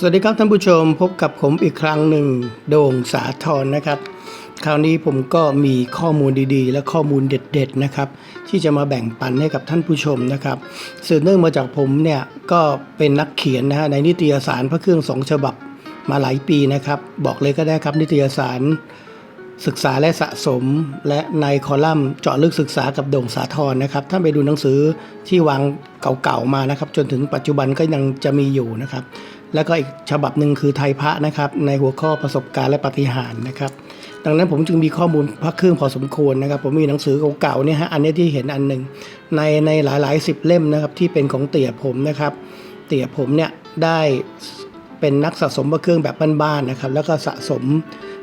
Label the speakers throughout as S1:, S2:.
S1: สวัสดีครับท่านผู้ชมพบกับผมอีกครั้งหนึ่งโด่งสาทรนะครับ คราวนี้ผมก็มีข้อมูลดีๆ และข้อมูลเด็ด ๆนะครับ ที่จะมาแบ่งปันให้กับท่านผู้ชมนะครับสืบเนื่องมาจากผมเนี่ยก็เป็นนักเขียนนะฮะในนิตยสารพระเครื่องสองฉบับมาหลายปีนะครับ บอกเลยก็ได้ครับนิตยสารศึกษาและสะสม และในคอลัมน์เจาะลึกศึกษากับโด่งสาทรนะครับถ้าไปดูหนังสือที่วางเก่าๆมานะครับ จนถึงปัจจุบันก็ยังจะมีอยู่นะครับ แล้วก็อีกฉบับหนึ่งคือไทยพระนะครับ ในหัวข้อประสบการณ์และปฏิหารนะครับ ดังนั้นผมจึงมีข้อมูลพระเครื่องพอสมควรนะครับ ผมมีหนังสือเก่าๆเนี่ยฮะอันนี้ที่เห็นอันหนึ่งในในหลายๆสิบเล่มนะครับที่เป็นของเตี่ยผมนะครับ เตี่ยผมเนี่ยได้เป็นนักสะสมพระเครื่องแบบบ้านๆนะครับ แล้วก็สะสม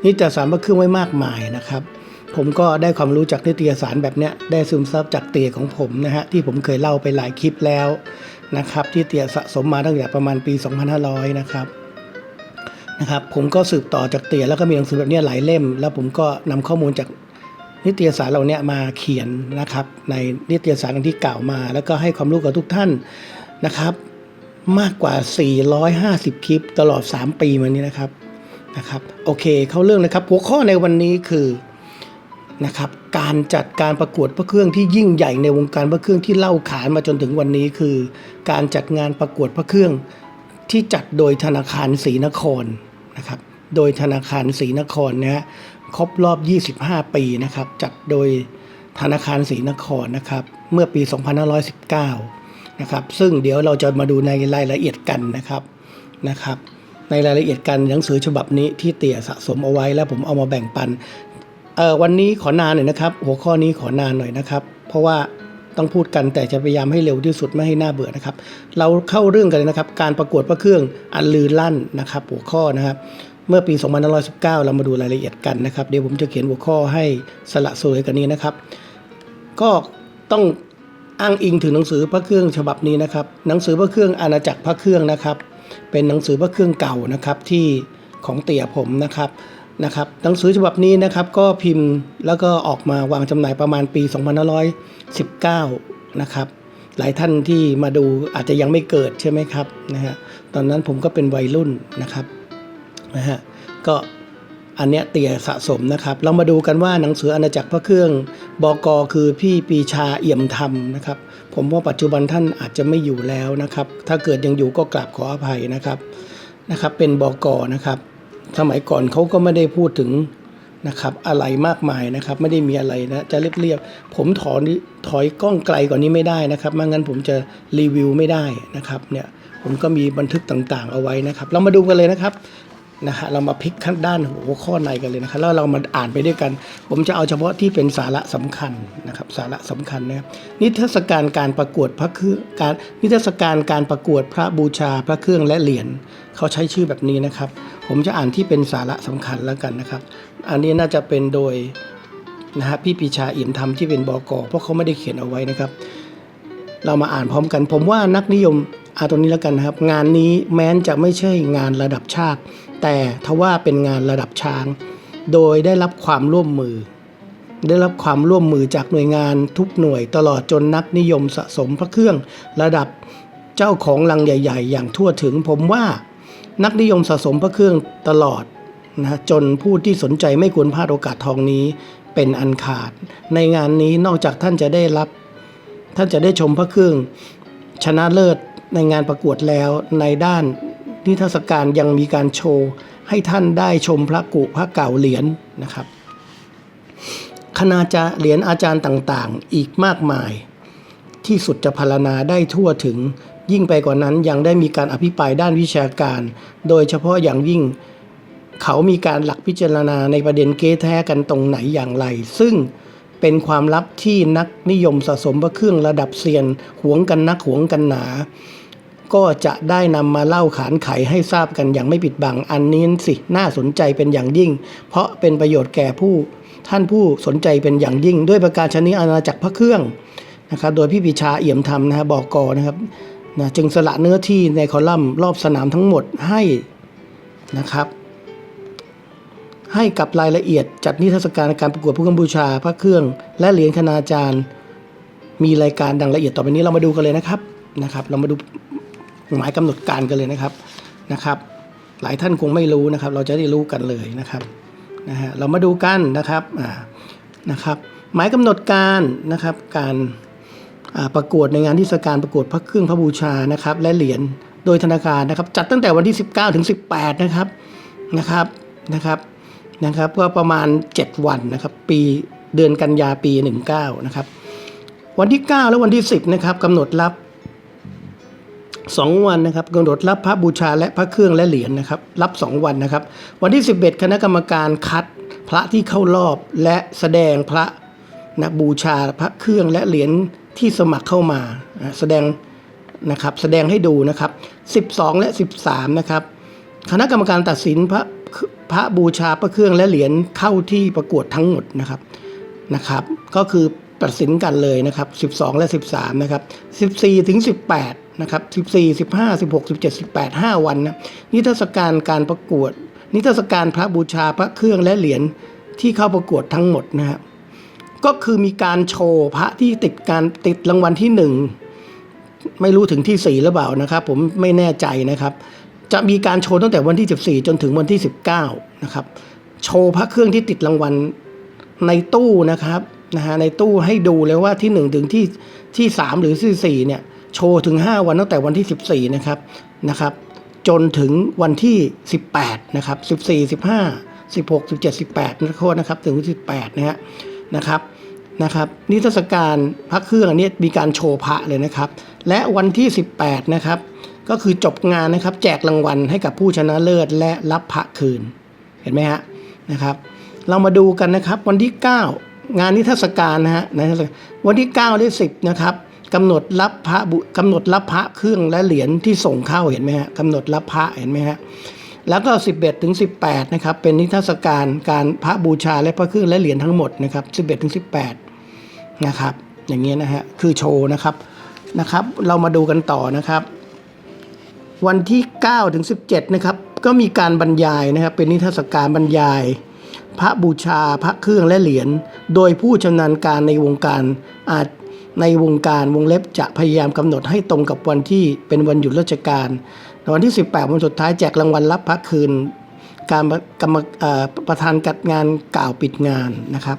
S1: นิตยสารพระเครื่องไว้มากมายนะครับ ผมก็ได้ความรู้จากนิตยสารแบบเนี้ยได้ซึมซับจากเตี่ยของผมนะฮะที่ผมเคยเล่าไปหลายคลิปแล้ว นะครับ ที่เตี่ยสะสมมาตั้งแต่ประมาณปี 2500 นะครับนะครับ ผมก็สืบต่อจากเตี่ยแล้วก็มีหนังสือแบบนี้หลายเล่ม แล้วผมก็นำข้อมูลจากนิตยสารเหล่าเนี้ยมาเขียนนะครับ ในนิตยสารที่กล่าวมา แล้วก็ให้ความรู้กับทุกท่านนะครับ มากกว่า 450 คลิปตลอด 3 ปีมานี้นะครับนะครับ โอเค เข้าเรื่องเลยครับ หัวข้อในวันนี้คือ นะครับการจัดการประกวดพระเครื่องที่ยิ่งใหญ่ในวงการพระเครื่องที่เล่าขานมาจนถึงวันนี้คือ การจัดงานประกวดพระเครื่องที่จัดโดยธนาคารศรีนครนะครับโดยธนาคารศรีนครนะฮะครบรอบ 25 ปีนะครับจัดโดยธนาคารศรีนครนะครับเมื่อปี 2519นะครับซึ่งเดี๋ยวเราจะมาดูในรายละเอียดกันนะครับนะครับในรายละเอียดกันหนังสือฉบับนี้ที่เตี่ยสะสมเอาไว้แล้วผมเอามาแบ่งปัน เออวันนี้ขอนานหน่อยนะครับ หัวข้อนี้ขอนานหน่อยนะครับ เพราะว่าต้องพูดกันแต่จะพยายามให้เร็วที่สุดไม่ให้น่าเบื่อนะครับ เราเข้าเรื่องกันเลยนะครับ การประกวดพระเครื่องอันลือลั่นนะครับ หัวข้อนะครับเมื่อปี 2519 เรามาดูรายละเอียดกันนะครับ เดี๋ยวผมจะเขียนหัวข้อให้สละสวยกันนี้นะครับ ก็ต้องอ้างอิงถึงหนังสือพระเครื่องฉบับนี้นะครับ หนังสือพระเครื่องอาณาจักรพระเครื่องนะครับ เป็นหนังสือพระเครื่องเก่านะครับที่ของเตี่ยผมนะครับ นะครับหนังสือฉบับนี้นะครับก็พิมพ์แล้วก็ออกมาวางจำหน่ายประมาณปี 2519 นะครับหลายท่านที่มาดูอาจจะยังไม่เกิดใช่ไหมครับนะฮะตอนนั้นผมก็เป็นวัยรุ่นนะครับนะฮะก็อันเนี้ยเตี่ยสะสมนะครับ เรามาดูกันว่าหนังสืออาณาจักรพระเครื่องบกคือพี่ปีชาเอี่ยมธรรมนะครับ ผมว่าปัจจุบันท่านอาจจะไม่อยู่แล้วนะครับ ถ้าเกิดยังอยู่ก็กราบขออภัยนะครับนะครับ เป็นบกนะครับ สมัยก่อนเขาก็ไม่ได้พูดถึงนะครับ อะไรมากมายนะครับ ไม่ได้มีอะไรนะจะเรียบๆผมถอนถอยกล้องไกลกว่านี้ไม่ได้นะครับไม่งั้นผมจะรีวิวไม่ได้นะครับเนี่ยผมก็มีบันทึกต่างๆเอาไว้นะครับ เรามาดูกันเลยนะครับ นะฮะเรามาพลิกข้างด้านหัวข้อในกันเลยนะครับแล้วเรามาอ่านไปด้วยกัน ผมจะเอาเฉพาะที่เป็นสาระสำคัญนะครับสาระสำคัญนะครับนิทรรศการการประกวดพระเครื่องการนิทรรศการการประกวดพระบูชาพระเครื่องและเหรียญเขาใช้ชื่อแบบนี้นะครับ ผมจะอ่านที่เป็นสาระสำคัญแล้วกันนะครับ อันนี้น่าจะเป็นโดยนะฮะพี่ปีชาเอี่ยมธรรมที่เป็นบกเพราะเขาไม่ได้เขียนเอาไว้นะครับ เรามาอ่านพร้อมกัน ผมว่านักนิยม อาตรงนี้แล้วกันนะครับ งานนี้แม้นจะไม่ใช่งานระดับชาติ แต่ทว่าเป็นงานระดับช้าง โดยได้รับความร่วมมือ ได้รับความร่วมมือจากหน่วยงานทุกหน่วยตลอดจนนักนิยมสะสมพระเครื่องระดับเจ้าของลังใหญ่ ๆ อย่างทั่วถึงผมว่านักนิยมสะสมพระเครื่องตลอดนะจนผู้ที่สนใจไม่ควรพลาดโอกาสทองนี้เป็นอันขาด ในงานนี้นอกจากท่านจะได้รับ ท่านจะได้ชมพระเครื่องชนะเลิศ ในงานประกวดแล้วในด้านนิทรรศการยังมีการโชว์ ให้ท่านได้ชมพระกุพระเก่าเหรียญนะครับคณาจารย์เหรียญอาจารย์ต่างๆ อีกมากมาย ที่สุดจะพารณาได้ทั่วถึง ยิ่งไปกว่านั้นยังได้มีการอภิปรายด้านวิชาการ โดยเฉพาะอย่างยิ่งเขามีการหลักพิจารณาในประเด็นเก๊แท้กันตรงไหนอย่างไร ซึ่งเป็นความลับที่นักนิยมสะสมพระเครื่องระดับเซียนหวงกันนักหวงกันหนา ก็จะได้นำมาเล่าขานไขให้ทราบกันอย่างไม่ปิดบังอันนี้สิน่าสนใจเป็นอย่างยิ่ง เพราะเป็นประโยชน์แก่ผู้ท่านผู้สนใจเป็นอย่างยิ่ง ด้วยประการชนิดอาณาจักรพระเครื่องนะครับโดยพี่ปิชาเอี่ยมธรรมนะฮะบอกกนะครับนะจึงสละเนื้อที่ในคอลัมน์รอบสนามทั้งหมดให้นะครับให้กับรายละเอียดจัดนิทรรศการการประกวดผู้กำบูชาพระเครื่อง และเหรียญคณาจารย์ มีรายการดังละเอียดต่อไปนี้เรามาดูกันเลยนะครับนะครับ เรามาดู หมายกำหนดการกันเลยนะครับนะครับ หลายท่านคงไม่รู้นะครับ เราจะได้รู้กันเลยนะครับนะฮะเรามาดูกันนะครับอ่านะครับหมายกำหนดการนะครับการประกวดในงานที่เทศกาลประกวดพระเครื่องพระบูชานะครับ และเหรียญโดยธนาคารนะครับ จัดตั้งแต่วันที่ 19ถึง18 นะครับนะครับนะครับนะครับก็ประมาณ 7 วันนะครับ ปีเดือนกันยาปี 19 นะครับ วันที่ 9 และวันที่ 10 นะครับกำหนดรับ 2 วันนะครับกำหนดรับพระบูชาและพระเครื่องและเหรียญนะครับ รับ 2 วันนะครับ วันที่ 11 คณะกรรมการคัดพระที่เข้ารอบและแสดงพระนะบูชาพระเครื่องและเหรียญที่สมัครเข้ามาแสดงนะครับแสดงให้ดูนะครับ 12 และ 13 นะครับ คณะกรรมการตัดสินพระพระบูชาพระเครื่องและเหรียญเข้าที่ประกวดทั้งหมดนะครับนะครับ ก็คือตัดสินกันเลยนะครับ 12 และ 13 นะครับ 14 ถึง 18 นะครับ14 15 16 17 18 5 วันนะนิทรรศการการประกวด นิทรรศการพระบูชาพระเครื่องและเหรียญที่เข้าประกวดทั้งหมดนะครับก็คือมีการโชว์พระที่ติดการติดรางวัลที่ 1 ไม่รู้ถึงที่ 4 หรือเปล่านะครับ ผมไม่แน่ใจนะครับ จะมีการโชว์ตั้งแต่วันที่ 14 จนถึงวันที่ 19 นะครับ โชว์พระเครื่องที่ติดรางวัลในตู้นะครับนะฮะในตู้ให้ดูเลยว่าที่ 1 ถึงที่ที่ 3 หรือที่4เนี่ย โชว์ถึง 5 วันตั้งแต่วันที่ 14 นะครับนะครับ จนถึงวันที่ 18 นะครับ 14 15 16 17 18นะโทษนะครับถึงวันที่18นะฮะนะครับนะครับนิทรรศการพระเครื่องอันนี้มีการโชว์พระเลยนะครับ และวันที่ 18 นะครับ ก็คือจบงานนะครับ แจกรางวัลให้กับผู้ชนะเลิศและรับพระคืนเห็นไหมฮะนะครับ เรามาดูกันนะครับวันที่ 9 งานนิทรรศการนะฮะวันที่9และ10 นะครับ กำหนดรับพระบุกำหนดรับพระเครื่องและเหรียญที่ส่งเข้าเห็นไหมฮะกำหนดรับพระเห็นไหมฮะแล้วก็ 11ถึง18นะครับเป็นนิทรรศการการพระบูชาและพระเครื่องและเหรียญทั้งหมดนะครับ11ถึง18นะครับอย่างเงี้ยนะฮะคือโชว์นะครับนะครับ เรามาดูกันต่อนะครับ วันที่9ถึง17นะครับก็มีการบรรยายนะครับเป็นนิทรรศการบรรยาย พระบูชาพระเครื่องและเหรียญโดยผู้ชำนาญการในวงการอาจ ในวงการวงเล็บจะพยายามกำหนดให้ตรงกับวันที่เป็นวันหยุดราชการวันที่ 18 วันสุดท้ายแจกรางวัลรับพระคืน การกรรมประธานจัดงานกล่าวปิดงานนะครับ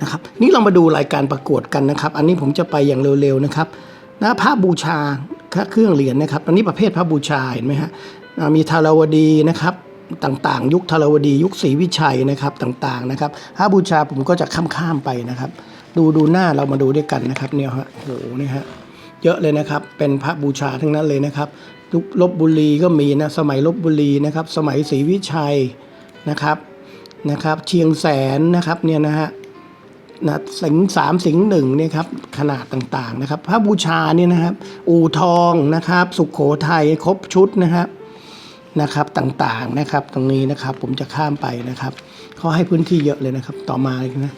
S1: นะครับ นี่เรามาดูรายการประกวดกันนะครับ อันนี้ผมจะไปอย่างเร็วๆนะครับนะพระบูชาเครื่องเหรียญนะครับอันนี้ประเภทพระบูชาเห็นไหมฮะมีธารวดีนะครับต่างๆ ยุคธารวดี ยุคศรีวิชัยนะครับต่างๆนะครับพระบูชาผมก็จะข้ามๆไปนะครับ ดูดูหน้าเรามาดูด้วยกันนะครับเนี่ยฮะโอ้โหนี่ฮะเยอะเลยนะครับ เป็นพระบูชาทั้งนั้นเลยนะครับลบบุรีก็มีนะสมัยลบบุรีนะครับ สมัยศรีวิชัยนะครับนะครับ เชียงแสนนะครับเนี่ยนะฮะนะสิงสามสิงห์หนึ่งเนี่ยครับขนาดต่างๆนะครับ พระบูชาเนี่ยนะครับอู่ทองนะครับ สุขโขทัยครบชุดนะครับนะครับต่างๆนะครับ ตรงนี้นะครับผมจะข้ามไปนะครับเขาให้พื้นที่เยอะเลยนะครับ ต่อมานะ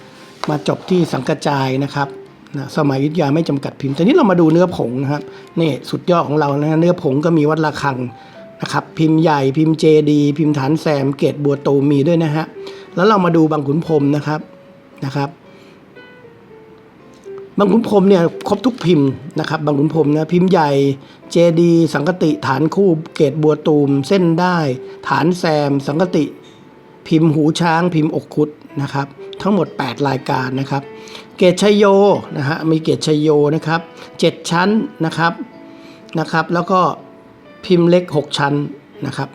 S1: มาจบที่สังกจายนะครับนะสมัยยุทธยาไม่จำกัดพิมพ์แต่นี้เรามาดูเนื้อผงนะครับนี่สุดยอดของเรานะเนื้อผงก็มีวัดระฆังนะครับพิมพ์ใหญ่พิมพ์เจดีพิมพ์ฐานแซมเกตบัวตูมีด้วยนะฮะแล้วเรามาดูบางขุนพรมนะครับนะครับบางขุนพรมเนี่ยครบทุกพิมพ์นะครับบางขุนพรมนะพิมพ์ใหญ่เจดีสังกติฐานคู่เกตบัวตูม เส้นได้ ฐานแซม สังกติ พิมพ์หูช้าง พิมพ์อกคุด นะครับ ทั้งหมด 8 รายการนะครับ เกตชัยโยนะฮะมีเกตชัยโยนะครับ 7 ชั้นนะครับนะครับ แล้วก็พิมพ์เล็ก 6 ชั้นนะครับ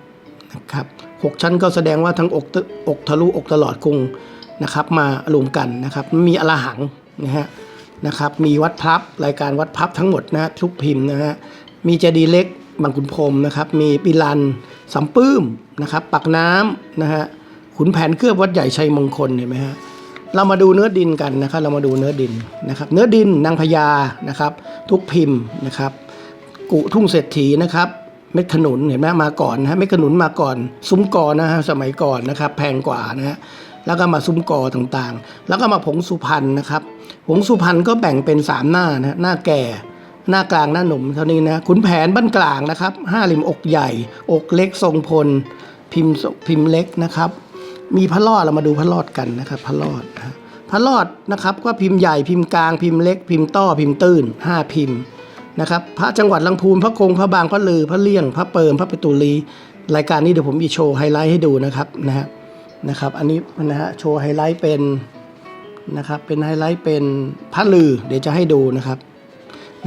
S1: นะครับหชั้นก็แสดงว่าทั้งอกอกทะลุอกตลอดกรุงนะครับ มารวมกันนะครับ มีอลหังนะฮะนะครับ มีวัดพับรายการวัดพับทั้งหมดนะทุกพิมพ์นะฮะมีเจดีเล็กบางขุนพรมนะครับ มีปิลันสำปื้มนะครับ ปักน้ำนะฮะ ขุนแผนเคลือบวัดใหญ่ชัยมงคลเห็นไหมฮะเรามาดูเนื้อดินกันนะครับ เรามาดูเนื้อดินนะครับ เนื้อดินนางพญานะครับ ทุกพิมพ์นะครับ กุทุ่งเศรษฐีนะครับ เม็ดขนุนเห็นไหมมาก่อนนะฮะเม็ดขนุนมาก่อน ซุ้มกอนะฮะสมัยก่อนนะครับ แพงกว่านะฮะแล้วก็มาซุ้มกอต่างๆ แล้วก็มาผงสุพรรณนะครับ ผงสุพรรณก็แบ่งเป็นสามหน้านะหน้าแก่ หน้ากลางหน้าหนุ่มเท่านี้นะขุนแผนบ้านกลางนะครับห้าริมอกใหญ่ อกเล็กทรงพล พิมพ์พิมพ์เล็กนะครับ มีพระรอดเรามาดูพระรอดกันนะครับพระรอดพระรอดนะครับก็พิมพ์ใหญ่พิมพ์กลางพิมพ์เล็ก พิมพ์ต้อพิมพ์ตื้นห้าพิมพ์นะครับพระจังหวัดลำพูนพระคงพระบางพระลือพระเลี่ยง พระเปิมพระปิตุลีรายการนี้เดี๋ยวผมมีโชว์ไฮไลท์ให้ดูนะครับนะฮะนะครับอันนี้นะฮะโชว์ไฮไลท์เป็นนะครับเป็นไฮไลท์เป็นพระลือเดี๋ยวจะให้ดูนะครับ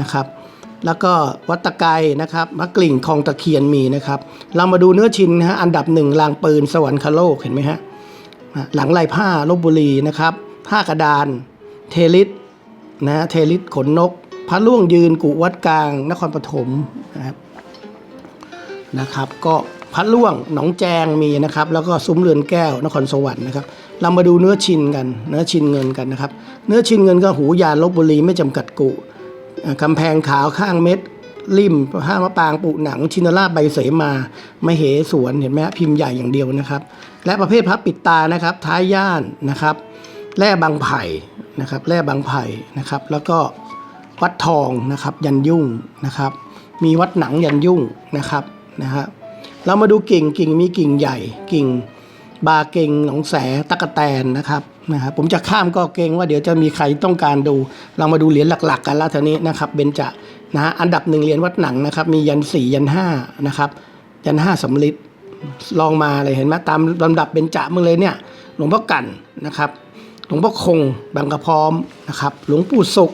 S1: นะครับแล้วก็วัดตะไกนะครับมะกลิ่งคลองตะเคียนมีนะครับ เรามาดูเนื้อชินนะฮะอันดับหนึ่งลางปืนสวรรคโลกเห็นไหมฮะ หลังลายผ้าลบบุรีนะครับผ้ากระดาน เทลิสนะเทลิสขนนก พระล่วงยืนกุวัดกลาง นครปฐมนะครับนะครับ ก็พระล่วงหนองแจงมีนะครับ แล้วก็ซุ้มเรือนแก้วนครสวรรค์นะครับเรามาดูเนื้อชินกัน เนื้อชินเงินกันนะครับ เนื้อชินเงินก็หูยานลบบุรีไม่จำกัดกุกำแพงขาวข้างเม็ด ริมห้ามะปางปุหนัง ชินราชใบเสมาไม่เหสวนเห็นไหมฮะพิมพ์ใหญ่อย่างเดียวนะครับ และประเภทพับปิดตานะครับ ท้ายย่านนะครับแร่บางไผ่นะครับแร่บางไผ่นะครับ แล้วก็วัดทองนะครับ ยันยุ่งนะครับ มีวัดหนังยันยุ่งนะครับนะฮะเรามาดูกิ่งกิ่งมีกิ่งใหญ่ กิ่งบาเก่งหนองแสตะกะแตนนะครับนะครับผมจะข้ามก็เกรงว่าเดี๋ยวจะมีใครต้องการดู เรามาดูเหรียญหลัก ๆ กันแล้วเท่านี้นะครับเบญจะ นะฮะอันดับหนึ่งเหรียญวัดหนังนะครับ มียันสี่ยันห้านะครับ ยันห้าสำลิดลองมาเลยเห็นไหมตามลำดับเบญจมึงเลยเนี่ยหลวงพ่อกันนะครับ หลวงพ่อคงบางกระพร้อมนะครับ หลวงปู่สุข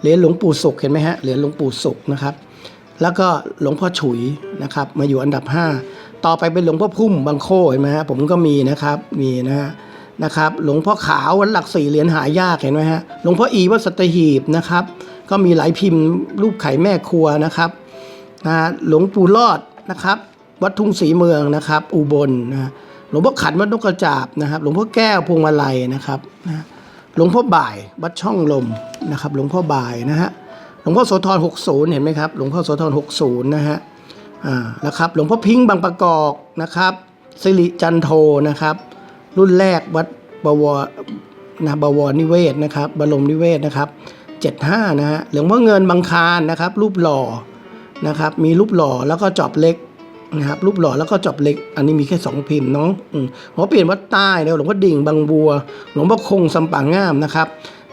S1: เหรียญหลวงปู่สุขเห็นไหมฮะเหรียญหลวงปู่สุขนะครับ แล้วก็หลวงพ่อฉุยนะครับ มาอยู่อันดับ 5 ต่อไปเป็นหลวงพ่อพุ่มบางโคเห็นไหมฮะผมก็มีนะครับมีนะฮะนะครับ หลวงพ่อขาววัดหลักสี่เหรียญหายากเห็นไหมฮะหลวงพ่ออีวัดสัตหีบนะครับ ก็มีหลายพิมพ์รูปไข่แม่ครัวนะครับนะหลวงปู่รอดนะครับ วัดทุ่งศรีเมืองนะครับ อุบลนะฮะหลวงพ่อขันวัดนกกระจาบนะครับ หลวงพ่อแก้วพวงมาลัยนะครับนะหลวงพ่อบ่าย วัดช่องลมนะครับ หลวงพ่อบ่ายนะฮะหลวงพ่อโสธร60 เห็นไหมครับ หลวงพ่อโสธร60 นะฮะอ่านะครับ หลวงพ่อพิงค์บางประกอบนะครับสิริจันโทนะครับ รุ่นแรกวัดบวรนะบวรนิเวศนะครับ บรมนิเวศนะครับ 75นะฮะหลวงพ่อเงินบางคารนะครับ รูปหล่อนะครับ มีรูปหล่อแล้วก็จอบเล็กนะครับ รูปหล่อแล้วก็จอบเล็ก อันนี้มีแค่สองพิมพ์น้องหลวงเปลี่ยนวัดใต้นะหลวงพ่อดิ่งบางบัว หลวงพ่อคงสำปางงามนะครับ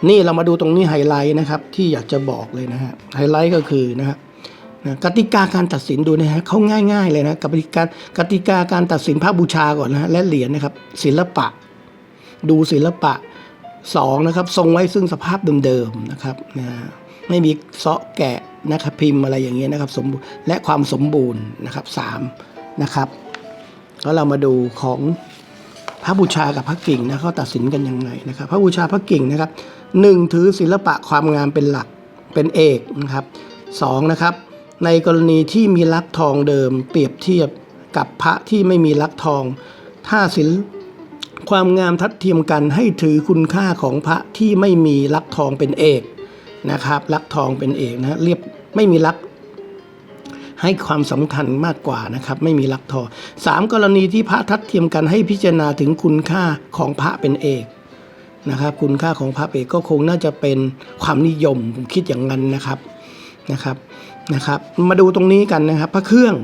S1: นี่เรามาดูตรงนี้ไฮไลท์นะครับ ที่อยากจะบอกเลยนะฮะไฮไลท์ก็คือนะฮะนะกติกาการตัดสินดูนะฮะเขาง่าย ๆ เลยนะกติกากติกาการตัดสินพระบูชาก่อนนะฮะและเหรียญนะครับ ศิลปะ ดูศิลปะ สองนะครับทรงไว้ซึ่งสภาพเดิมๆนะครับนะไม่มีเซาะแกะนะครับพิมพ์อะไรอย่างเงี้ยนะครับสมบูรณ์และความสมบูรณ์นะครับสามนะครับแล้วเรามาดูของพระบูชากับพระกิ่งนะเขาตัดสินกันยังไงนะครับ พระบูชาพระกิ่งนะครับหนึ่งถือศิลปะความงามเป็นหลักเป็นเอกนะครับสองนะครับในกรณีที่มีลักทองเดิม เปรียบเทียบกับพระที่ไม่มีลักทอง ถ้าศิล ความงามทัดเทียมกันให้ถือคุณค่าของพระที่ไม่มีลักทองเป็นเอกนะครับ ลักทองเป็นเอกนะเรียบไม่มีลักให้ความสำคัญมากกว่านะครับ ไม่มีลักทอสามกรณีที่พระทัดเทียมกันให้พิจารณาถึงคุณค่าของพระเป็นเอกนะครับ คุณค่าของพระเอกก็คงน่าจะเป็นความนิยมผมคิดอย่างนั้นนะครับนะครับนะครับ มาดูตรงนี้กันนะครับ พระเครื่อง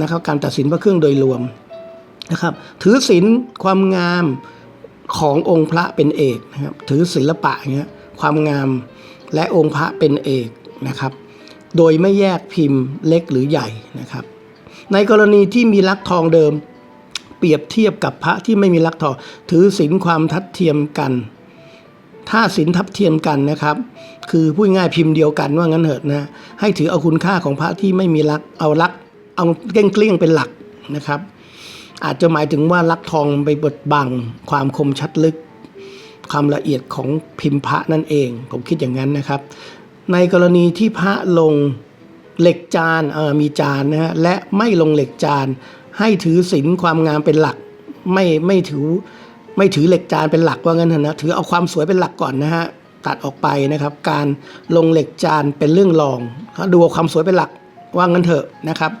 S1: นะครับ การตัดสินพระเครื่องโดยรวม นะครับ ถือศีลความงามขององค์พระเป็นเอกนะครับ ถือศิลปะเงี้ยความงามและองค์พระเป็นเอกนะครับ โดยไม่แยกพิมพ์เล็กหรือใหญ่นะครับ ในกรณีที่มีลักทองเดิม เปรียบเทียบกับพระที่ไม่มีลักทอง ถือศีลความทัดเทียมกัน ถ้าศีลทัดเทียมกันนะครับ คือพูดง่ายพิมพ์เดียวกันว่างั้นเถิดนะให้ถือเอาคุณค่าของพระที่ไม่มีลักเอาลักเอาเก่งเกลี้ยงเป็นหลักนะครับ อาจจะหมายถึงว่าลักทองไปบดบัง ความคมชัดลึก ความละเอียดของพิมพ์พระนั่นเอง ผมคิดอย่างนั้นนะครับ ในกรณีที่พระลงเหล็กจานเออมีจานนะฮะและไม่ลงเหล็กจาน ให้ถือศีลความงามเป็นหลัก ไม่ไม่ถือไม่ถือเหล็กจานเป็นหลักว่างั้นเถอะนะถือเอาความสวยเป็นหลักก่อนนะฮะตัดออกไปนะครับ การลงเหล็กจานเป็นเรื่องรองดูเอาความสวยเป็นหลักว่างั้นเถอะนะครับ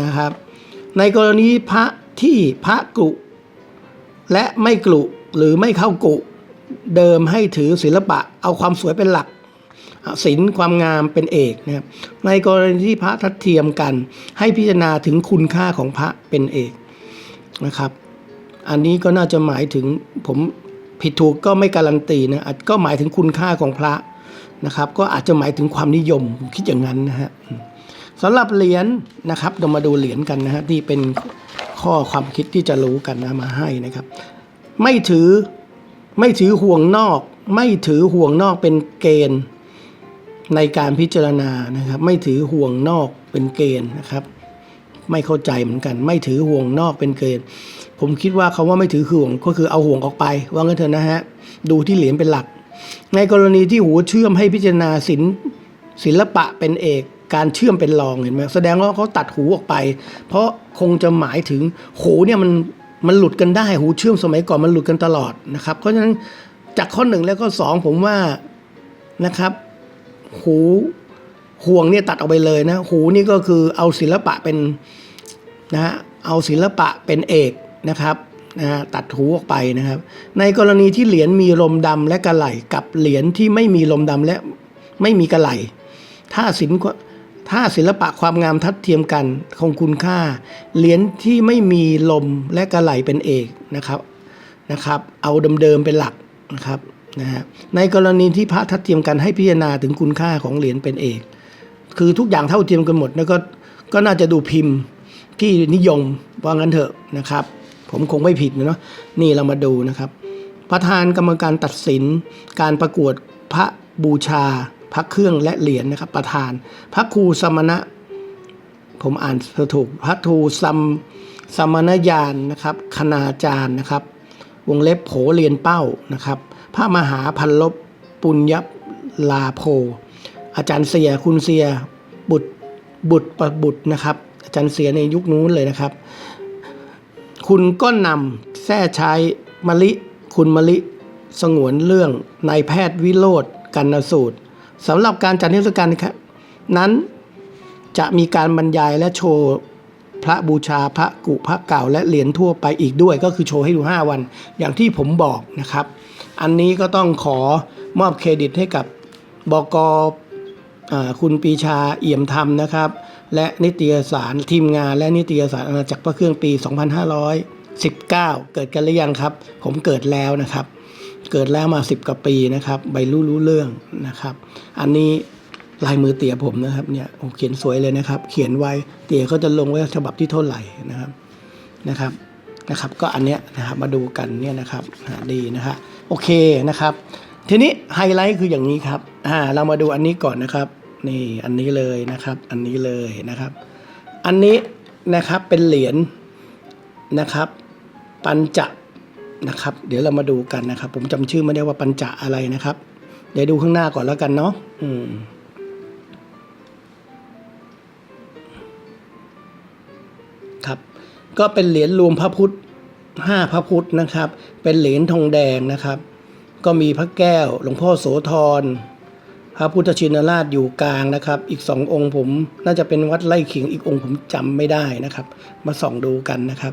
S1: นะครับ ในกรณีพระ ที่พระกุ และไม่กรุหรือไม่เข้ากุ เดิมให้ถือศิลปะเอาความสวยเป็นหลักศีลความงามเป็นเอกนะครับในกรณีที่พระทัดเทียมกัน ให้พิจารณาถึงคุณค่าของพระเป็นเอกนะครับ อันนี้ก็น่าจะหมายถึงผมผิดถูกก็ไม่การันตีนะก็หมายถึงคุณค่าของพระนะครับ ก็อาจจะหมายถึงความนิยมผมคิดอย่างนั้นนะฮะสำหรับเหรียญนะครับเรามาดูเหรียญกันนะฮะที่เป็น ข้อความคิดที่จะรู้กันนะมาให้นะครับ ไม่ถือไม่ถือห่วงนอก ไม่ถือห่วงนอกเป็นเกณฑ์ในการพิจารณานะครับ ไม่ถือห่วงนอกเป็นเกณฑ์นะครับ ไม่เข้าใจเหมือนกัน ไม่ถือห่วงนอกเป็นเกณฑ์ ผมคิดว่าคาว่าไม่ถือห่วงก็คือเอาห่วงออกไป ว่างั้นเถอะนะฮะดูที่เหรียญเป็นหลัก ในกรณีที่หูเชื่อมให้พิจารณาศิลป์ศิลปะเป็นเอก การเชื่อมเป็นรองเห็นไหมแสดงว่าเขาตัดหูออกไป เพราะคงจะหมายถึงหูเนี่ยมันมันหลุดกันได้หูเชื่อมสมัยก่อนมันหลุดกันตลอดนะครับ เพราะฉะนั้นจากข้อหนึ่งแล้วก็สองผมว่านะครับหูห่วงเนี่ยตัดออกไปเลยนะหูนี่ก็คือเอาศิลปะเป็นนะฮะเอาศิลปะเป็นเอกนะครับนะตัดหูออกไปนะครับ ในกรณีที่เหรียญมีลมดำและกระไหลกับเหรียญที่ไม่มีลมดำและไม่มีกระไหลถ้าศิลป์ ถ้าศิลปะความงามทัดเทียมกันคงคุณค่า เหรียญที่ไม่มีลมและกระไหลเป็นเอกนะครับนะครับ เอาเดิมๆเป็นหลักนะครับนะฮะในกรณีที่พระทัดเทียมกันให้พิจารณาถึงคุณค่าของเหรียญเป็นเอก คือทุกอย่างเท่าเทียมกันหมดแล้วก็ก็น่าจะดูพิมพ์ที่นิยมว่างั้นเถอะนะครับ ผมคงไม่ผิดนะเนาะนี่เรามาดูนะครับ ประธานกรรมการตัดสินการประกวดพระบูชา พระเครื่องและเหรียญนะครับ ประธาน พระครูสมณะ ผมอ่านถูกพระครูสัมสมณยานนะครับคณาจารย์นะครับ วงเล็บโผเรียนเป้านะครับ พระมหาพันลบปุญญลาโพอาจารย์เสียคุณเสียบุตรบุตรประบุตรนะครับ อาจารย์เสียในยุคนู้นเลยนะครับ คุณก็นำแท้ใช้มะลิ คุณมะลิสงวนเรื่องนายแพทย์วิโรธกันนสูตร สำหรับการจัดนิทรรศการนั้นจะมีการบรรยายและโชว์พระบูชาพระกุพระเก่าและเหรียญทั่วไปอีกด้วย ก็คือโชว์ให้ดู 5 วัน อย่างที่ผมบอกนะครับ อันนี้ก็ต้องขอมอบเครดิตให้กับบกอคุณปีชาเอี่ยมธรรมนะครับ และนิตยสารทีมงานและนิตยสารอาณาจักรพระเครื่องปี 2519 เกิดกันหรือยังครับ ผมเกิดแล้วนะครับ เกิดแล้วมา 10กว่าปีนะครับใบรู้รู้เรื่องนะครับ อันนี้ลายมือเตี่ยผมนะครับเนี่ยโอ้เขียนสวยเลยนะครับ เขียนไว้เตี่ยเขาจะลงไว้ฉบับที่เท่าไหร่นะครับนะครับนะครับ ก็อันเนี้ยนะครับมาดูกันเนี่ยนะครับดีนะครับโอเคนะครับ ทีนี้ไฮไลท์คืออย่างนี้ครับอ่าเรามาดูอันนี้ก่อนนะครับนี่อันนี้เลยนะครับ อันนี้เลยนะครับ อันนี้นะครับเป็นเหรียญนะครับ ปัญจ นะครับ เดี๋ยวเรามาดูกันนะครับ ผมจำชื่อไม่ได้ว่าปัญจะอะไรนะครับ เดี๋ยวดูข้างหน้าก่อนแล้วกันเนาะอืมครับ ก็เป็นเหรียญรวมพระพุทธห้าพระพุทธนะครับ เป็นเหรียญทองแดงนะครับ ก็มีพระแก้ว หลวงพ่อโสธรพระพุทธชินราชอยู่กลางนะครับ อีกสององค์ผม น่าจะเป็นวัดไร่ขิงอีกองค์ผมจำไม่ได้นะครับ มาส่องดูกันนะครับ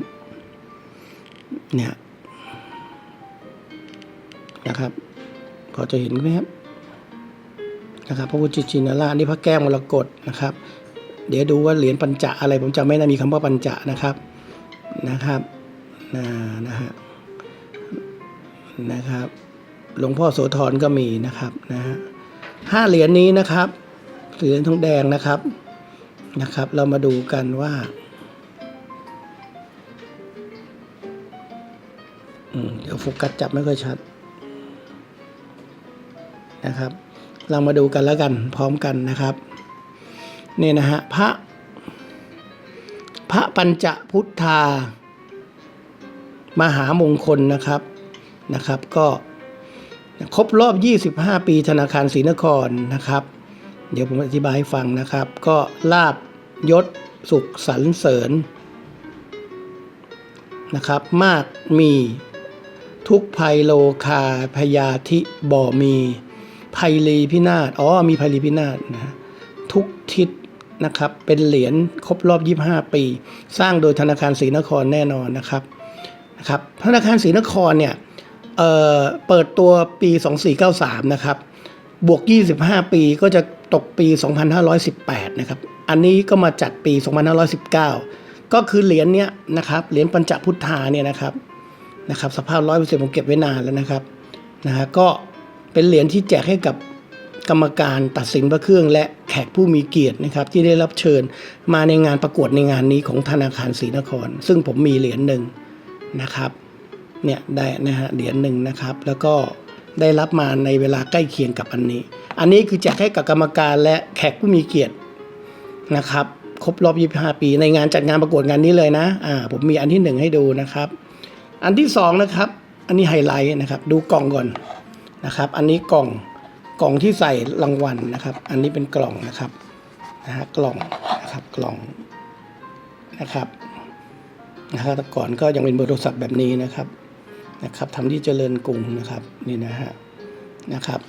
S1: เนี่ย นะครับพอจะเห็นไหมครับนะครับพระพุทธชินราชนี่พระแก้วมรกตนะครับ เดี๋ยวดูว่าเหรียญปัญจะอะไรผมจำไม่ได้มีคำว่าปัญจะนะครับนะครับนะนะฮะนะครับ หลวงพ่อโสธรก็มีนะครับนะฮะห้าเหรียญนี้นะครับเหรียญทองแดงนะครับนะครับ เรามาดูกันว่าเดี๋ยวโฟกัสจับไม่ค่อยชัด นะครับ เรามาดูกันแล้วกันพร้อมกันนะครับนี่นะฮะพระพระปัญจพุทธามหามงคลนะครับนะครับ ก็ครบรอบ 25 ปีธนาคารศรีนครนะครับ เดี๋ยวผมอธิบายให้ฟังนะครับ ก็ลาบยศสุขสรรเสริญนะครับ มากมีทุกภัยโลคาพยาธิบ่มี ภัยลีพินาศอ๋อมีภัยลีพินาศนะทุกทิศนะครับเป็นเหรียญครบรอบ 25 ปี สร้างโดยธนาคารศรีนครแน่นอนนะครับนะครับธนาคารศรีนครเนี่ยเเปิดตัวปี 2493 นะครับ บวก 25 ปีก็จะตกปี 2518 นะครับ อันนี้ก็มาจัดปี 2519 ก็คือเหรียญเนี้ยนะครับ เหรียญปัญจพุทธาเนี่ยนะครับ นะครับ สภาพร้อยเปอร์เซ็นต์ผมเก็บไว้นานแล้วนะครับ นะฮะ ก็ เป็นเหรียญที่แจกให้กับกรรมการตัดสินพระเครื่องและแขกผู้มีเกียรตินะครับ ที่ได้รับเชิญมาในงานประกวดในงานนี้ของธนาคารศรีนคร ซึ่งผมมีเหรียญหนึ่งนะครับเนี่ยได้นะฮะเหรียญหนึ่งนะครับ แล้วก็ได้รับมาในเวลาใกล้เคียงกับอันนี้ อันนี้คือแจกให้กับกรรมการและแขกผู้มีเกียรตินะครับ ครบรอบ 25 ปี ในงานจัดงานประกวดงานนี้เลยนะอ่าผมมีอันที่หนึ่งให้ดูนะครับ อันที่สองนะครับ อันนี้ไฮไลท์นะครับ ดูกล่องก่อน นะครับ อันนี้กล่องกล่องที่ใส่รางวัลนะครับ อันนี้เป็นกล่องนะครับนะฮะกล่องนะครับกล่องนะครับนะครับแต่ก่อนก็ยังเป็นเบอร์โทรศัพท์แบบนี้นะครับนะครับทำที่เจริญกรุงนะครับนี่นะฮะนะครับ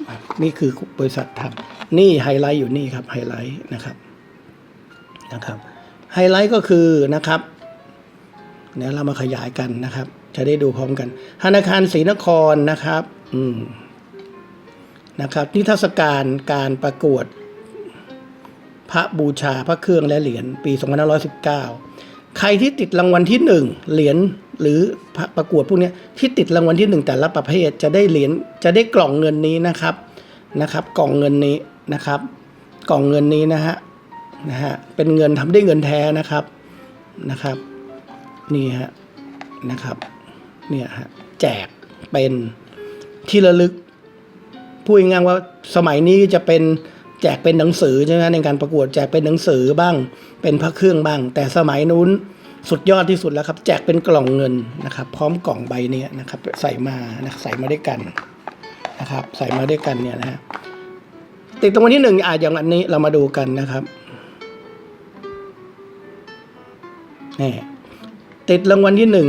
S1: นี่คือบริษัททำนี่ไฮไลท์อยู่นี่ครับไฮไลท์นะครับนะครับไฮไลท์ก็คือนะครับเดี๋ยวเรามาขยายกันนะครับ จะได้ดูพร้อมกันธนาคารศรีนครนะครับ อืม นะครับนิทรรศการการประกวดพระบูชาพระเครื่องและเหรียญปี 2519 ใครที่ติดรางวัลที่หนึ่งเหรียญหรือพระประกวดพวกนี้ที่ติดรางวัลที่หนึ่งแต่ละประเภทจะได้เหรียญจะได้กล่องเงินนี้นะครับนะครับ กล่องเงินนี้นะครับ กล่องเงินนี้นะฮะนะฮะเป็นเงินทำได้เงินแท้นะครับนะครับ นี่ฮะนะครับเนี่ยฮะแจกเป็นที่ระลึก พูดง่ายๆว่าสมัยนี้จะเป็นแจกเป็นหนังสือใช่ไหมในการประกวดแจกเป็นหนังสือบ้าง เป็นพระเครื่องบ้าง แต่สมัยนู้นสุดยอดที่สุดแล้วครับ แจกเป็นกล่องเงินนะครับ พร้อมกล่องใบเนี้ยนะครับ ใส่มานะใส่มาด้วยกันนะครับ ใส่มาด้วยกันเนี่ยนะฮะติดตรงวันที่หนึ่งอะอย่างอันนี้เรามาดูกันนะครับนี่ติดรางวัลที่หนึ่ง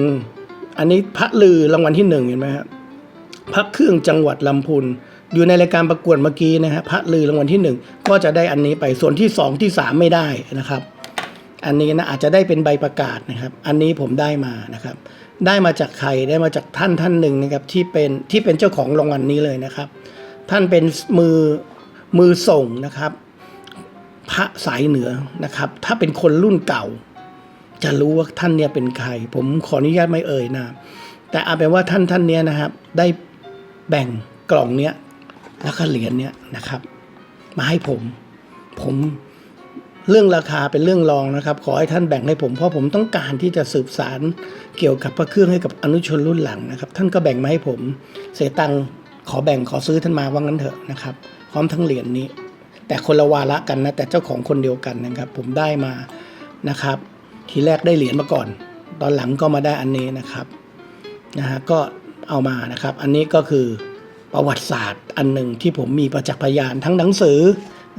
S1: อันนี้พระลือรางวัลที่หนึ่งเห็นไหมครับพระเครื่องจังหวัดลำพูน อยู่ในรายการประกวดเมื่อกี้นะฮะพระลือรางวัลที่หนึ่งก็จะได้อันนี้ไปส่วนที่สองที่สามไม่ได้นะครับ อันนี้นะอาจจะได้เป็นใบประกาศนะครับ อันนี้ผมได้มานะครับ ได้มาจากใครได้มาจากท่านท่านหนึ่งนะครับที่เป็นที่เป็นเจ้าของรางวัลนี้เลยนะครับ ท่านเป็นมือมือส่งนะครับ พระสายเหนือนะครับ ถ้าเป็นคนรุ่นเก่า จะรู้ว่าท่านเนี่ยเป็นใคร ผมขออนุญาตไม่เอ่ยนามแต่เอาเป็นว่าท่านท่านเนี้ยนะครับ ได้แบ่งกล่องเนี้ย แล้วก็เหรียญเนี้ยนะครับ มาให้ผม ผมเรื่องราคาเป็นเรื่องรองนะครับ ขอให้ท่านแบ่งให้ผมเพราะผมต้องการที่จะสืบสารเกี่ยวกับพระเครื่องให้กับอนุชนรุ่นหลังนะครับ ท่านก็แบ่งมาให้ผม เสียตังขอแบ่งขอซื้อท่านมาว่างั้นเถอะนะครับ พร้อมทั้งเหรียญนี้ แต่คนละวาระกันนะแต่เจ้าของคนเดียวกันนะครับ ผมได้มานะครับ ทีแรกได้เหรียญมาก่อน ตอนหลังก็มาได้อันนี้นะครับนะฮะก็เอามานะครับ อันนี้ก็คือ ประวัติศาสตร์ อันหนึ่งที่ผมมีประจักษ์พยานทั้งหนังสือ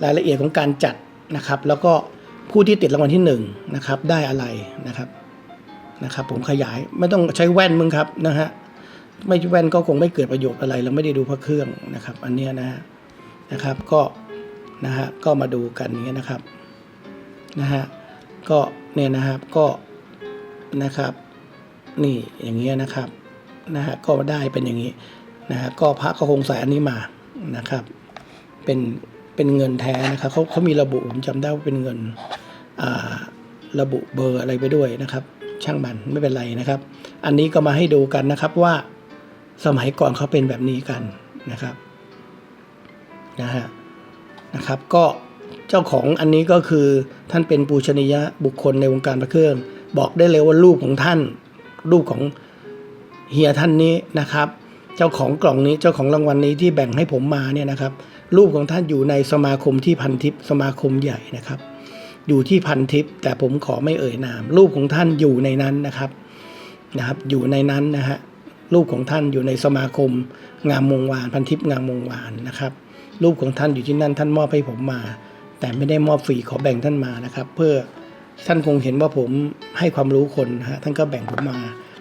S1: รายละเอียดของการจัดนะครับ แล้วก็ผู้ที่ติดรางวัลที่หนึ่งนะครับได้อะไรนะครับนะครับ ผมขยายไม่ต้องใช้แว่นมึงครับนะฮะไม่แว่นก็คงไม่เกิดประโยชน์อะไร เราไม่ได้ดูพระเครื่องนะครับ อันเนี้ยนะฮะนะครับก็นะฮะก็มาดูกันอย่างเงี้ยนะครับนะฮะก็เนี่ยนะครับก็นะครับ นี่อย่างเงี้ยนะครับนะฮะก็ได้เป็นอย่างนี้ นะฮะก็พระก็คงใส่อันนี้มานะครับ เป็นเป็นเงินแท้นะครับเขาเขามีระบุผมจำได้ว่าเป็นเงินอ่าระบุเบอร์อะไรไปด้วยนะครับ ช่างมันไม่เป็นไรนะครับ อันนี้ก็มาให้ดูกันนะครับว่าสมัยก่อนเขาเป็นแบบนี้กันนะครับนะฮะนะครับ ก็เจ้าของอันนี้ก็คือท่านเป็นปูชนียบุคคลในวงการพระเครื่อง บอกได้เลยว่ารูปของท่านรูปของเฮียท่านนี้นะครับ เจ้าของกล่องนี้เจ้าของรางวัลนี้ที่แบ่งให้ผมมาเนี่ยนะครับ รูปของท่านอยู่ในสมาคมที่พันทิพย์สมาคมใหญ่นะครับ อยู่ที่พันทิพย์แต่ผมขอไม่เอ่ยนาม รูปของท่านอยู่ในนั้นนะครับนะครับ อยู่ในนั้นนะฮะรูปของท่านอยู่ในสมาคมงามวงวานพันทิพย์งามวงวานนะครับ รูปของท่านอยู่ที่นั่นท่านมอบให้ผมมา แต่ไม่ได้มอบฟรีขอแบ่งท่านมานะครับ เพื่อท่านคงเห็นว่าผมให้ความรู้คนฮะท่านก็แบ่งผมมา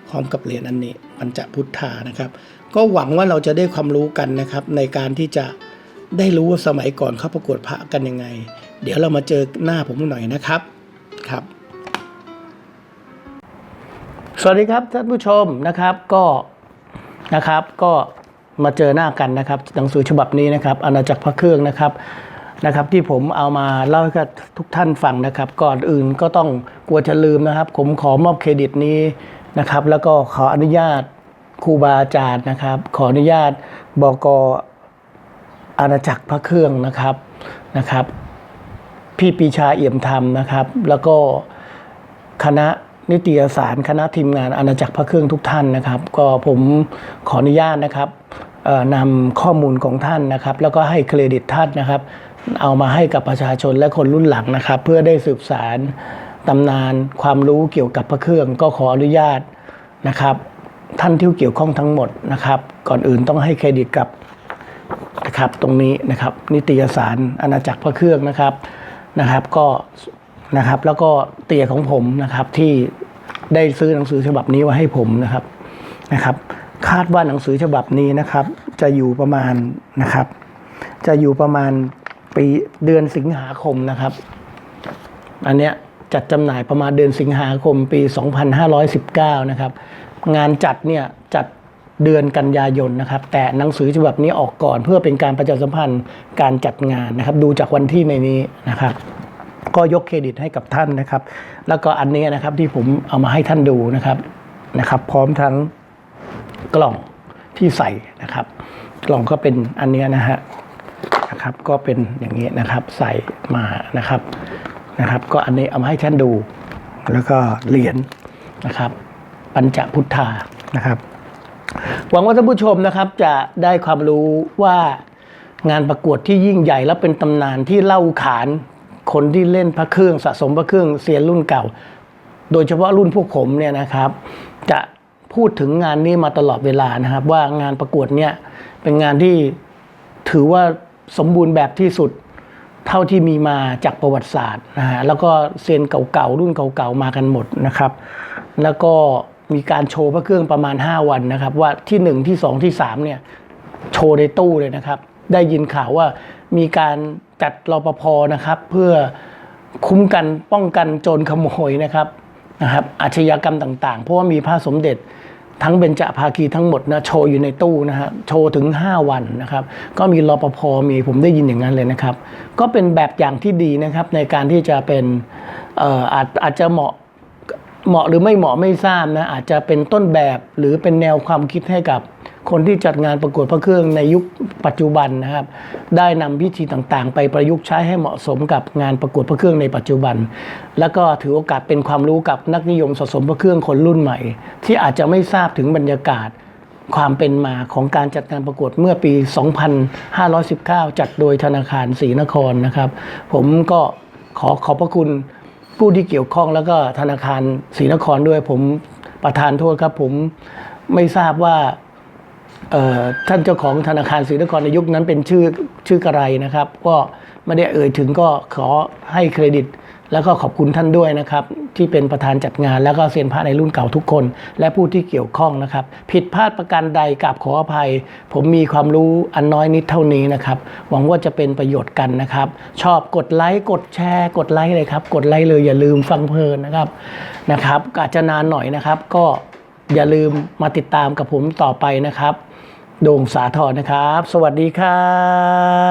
S1: พร้อมกับเหรียญอันนี้ปัญจพุทธานะครับ ก็หวังว่าเราจะได้ความรู้กันนะครับ ในการที่จะได้รู้ว่าสมัยก่อนเขาประกวดพระกันยังไง เดี๋ยวเรามาเจอหน้าผมหน่อยนะครับครับ สวัสดีครับท่านผู้ชมนะครับก็นะครับก็มาเจอหน้ากันนะครับหนังสือฉบับนี้นะครับอาณาจักรพระเครื่องนะครับนะครับ ที่ผมเอามาเล่าให้กับทุกท่านฟังนะครับ ก่อนอื่นก็ต้องกลัวจะลืมนะครับ ผมขอมอบเครดิตนี้นะครับ แล้วก็ขออนุญาต ครูบาอาจารย์นะครับ ขออนุญาตบกอาณาจักรพระเครื่องนะครับนะครับ พี่ปีชาเอี่ยมธรรมนะครับ แล้วก็คณะนิตยสารคณะทีมงานอาณาจักรพระเครื่องทุกท่านนะครับ ก็ผมขออนุญาตนะครับนำข้อมูลของท่านนะครับ แล้วก็ให้เครดิตท่านนะครับ เอามาให้กับประชาชนและคนรุ่นหลังนะครับ เพื่อได้สืบสารตำนานความรู้เกี่ยวกับพระเครื่อง ก็ขออนุญาตนะครับ ท่านที่เกี่ยวข้องทั้งหมดนะครับ ก่อนอื่นต้องให้เครดิตกับนะครับตรงนี้นะครับนิตยสารอาณาจักรพระเครื่องนะครับนะครับก็นะครับแล้วก็เตี่ยของผมนะครับที่ได้ซื้อหนังสือฉบับนี้มาให้ผมนะครับนะครับ คาดว่าหนังสือฉบับนี้นะครับ จะอยู่ประมาณนะครับ จะอยู่ประมาณปีเดือนสิงหาคมนะครับ อันเนี้ย จัดจำหน่ายประมาณเดือนสิงหาคมปี 2519 นะครับงานจัดเนี่ยจัดเดือนกันยายนนะครับ แต่หนังสือฉบับนี้ออกก่อนเพื่อเป็นการประชาสัมพันธ์การจัดงานนะครับ ดูจากวันที่ในนี้นะครับ ก็ยกเครดิตให้กับท่านนะครับ แล้วก็อันนี้นะครับที่ผมเอามาให้ท่านดูนะครับนะครับ พร้อมทั้งกล่องที่ใส่นะครับ กล่องก็เป็นอันนี้นะฮะนะครับ ก็เป็นอย่างนี้นะครับใส่มานะครับ นะครับ ก็อันนี้เอามาให้ท่านดู แล้วก็เหรียญนะครับ ปัญจพุทธานะครับ หวังว่าท่านผู้ชมนะครับจะได้ความรู้ว่างานประกวดที่ยิ่งใหญ่และเป็นตำนานที่เล่าขานคนที่เล่นพระเครื่องสะสมพระเครื่องเซียนรุ่นเก่า โดยเฉพาะรุ่นพวกผมเนี่ยนะครับ จะพูดถึงงานนี้มาตลอดเวลานะครับ ว่างานประกวดเนี่ยเป็นงานที่ถือว่าสมบูรณ์แบบที่สุด เท่าที่มีมาจากประวัติศาสตร์นะฮะแล้วก็เซียนเก่าๆรุ่นเก่าๆมากันหมดนะครับ แล้วก็มีการโชว์พระเครื่องประมาณ 5 วันนะครับ ว่าที่ 1 ที่ 2 ที่ 3 เนี่ย โชว์ในตู้เลยนะครับ ได้ยินข่าวว่ามีการจัดรปภนะครับ เพื่อคุ้มกันป้องกันโจรขโมยนะครับนะครับอาชญากรรมต่างๆ เพราะว่ามีพระสมเด็จ ทั้งเบญจภาคีทั้งหมดนะโชว์อยู่ในตู้นะฮะโชว์ถึง 5 วันนะครับก็มีรปภมีผมได้ยินอย่างนั้นเลยนะครับ ก็เป็นแบบอย่างที่ดีนะครับในการที่จะเป็นเอ่ออาจอาจจะเหมาะเหมาะหรือไม่เหมาะไม่ทราบนะอาจจะเป็นต้นแบบหรือเป็นแนวความคิดให้กับ คนที่จัดงานประกวดพระเครื่องในยุคปัจจุบันนะครับ ได้นำพิธีต่างๆ ไปประยุกต์ใช้ให้เหมาะสมกับงานประกวดพระเครื่องในปัจจุบัน แล้วก็ถือโอกาสเป็นความรู้กับนักนิยมสะสมพระเครื่องคนรุ่นใหม่ ที่อาจจะไม่ทราบถึงบรรยากาศความเป็นมาของการจัดงานประกวดเมื่อปี 2519 จัดโดยธนาคารศรีนครนะครับ ผมก็ขอขอบพระคุณผู้ที่เกี่ยวข้องแล้วก็ธนาคารศรีนครด้วยผมประธานโทษครับ ผมไม่ทราบว่า ท่านเจ้าของธนาคารศรีนครในยุคนั้นเป็นชื่อชื่อกระไรนะครับ ก็ไม่ได้เอ่ยถึงก็ขอให้เครดิต แล้วก็ขอบคุณท่านด้วยนะครับ ที่เป็นประธานจัดงาน แล้วก็เซียนพระในรุ่นเก่าทุกคน และผู้ที่เกี่ยวข้องนะครับ ผิดพลาดประการใดกับขออภัย ผมมีความรู้อันน้อยนิดเท่านี้นะครับ หวังว่าจะเป็นประโยชน์กันนะครับ ชอบกดไลค์กดแชร์ กดไลค์เลยครับ กดไลค์เลยอย่าลืมฟังเพลินนะครับนะครับอาจจะนานหน่อยนะครับ ก็อย่าลืมมาติดตามกับผมต่อไปนะครับ โด่งสาธรนะครับ สวัสดีครับ